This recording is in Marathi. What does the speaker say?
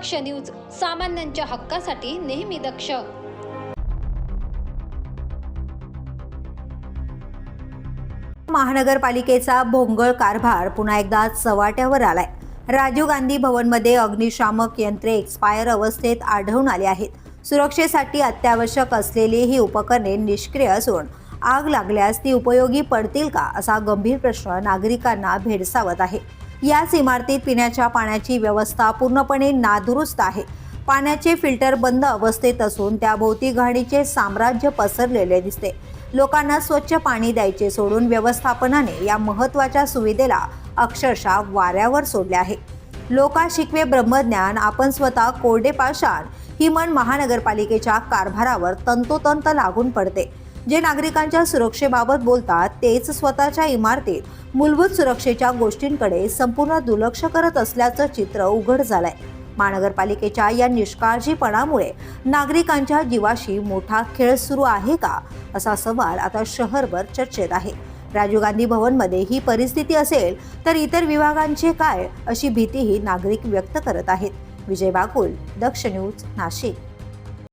दक्ष न्यूज सामान्यांच्या हक्कासाठी नेहमी दक्ष. महानगरपालिकेचा भोंगळ कारभार पुन्हा एकदा चव्हाट्यावर आलाय. राजीव गांधी भवनमध्ये अग्निशामक यंत्रे एक्सपायर अवस्थेत आढळून आली आहेत. सुरक्षेसाठी अत्यावश्यक असलेली ही उपकरणे निष्क्रिय असून आग लागल्यास ती उपयोगी पडतील का असा गंभीर प्रश्न नागरिकांना भेडसावत आहे. याच इमारतीत पिण्याच्या पाण्याची व्यवस्था पूर्णपणे नादुरुस्त आहे. पाण्याचे फिल्टर बंद अवस्थेत असून त्याभोवती घाणीचे साम्राज्य पसरलेले दिसते. लोकांना स्वच्छ पाणी द्यायचे सोडून व्यवस्थापनाने या महत्त्वाच्या सुविधेला अक्षरशः वाऱ्यावर सोडले आहे. लोका शिकवे ब्रह्मज्ञान आपण स्वतः कोरडे पाषाण ही म्हण महानगरपालिकेच्या कारभारावर तंतोतंत लागून पडते. जे नागरिकांच्या सुरक्षेबाबत बोलतात तेच स्वतःच्या इमारतीत मूलभूत सुरक्षेच्या गोष्टींकडे संपूर्ण दुर्लक्ष करत असल्याचं चित्र उघड झालंय. महानगरपालिकेच्या या निष्काळजीपणामुळे नागरिकांच्या जीवाशी मोठा खेळ सुरू आहे का असा सवाल आता शहरभर चर्चेत आहे. राजीव गांधी भवनमध्ये ही परिस्थिती असेल तर इतर विभागांचे काय अशी भीतीही नागरिक व्यक्त करत आहेत. विजय बाकुल दक्ष न्यूज नाशिक.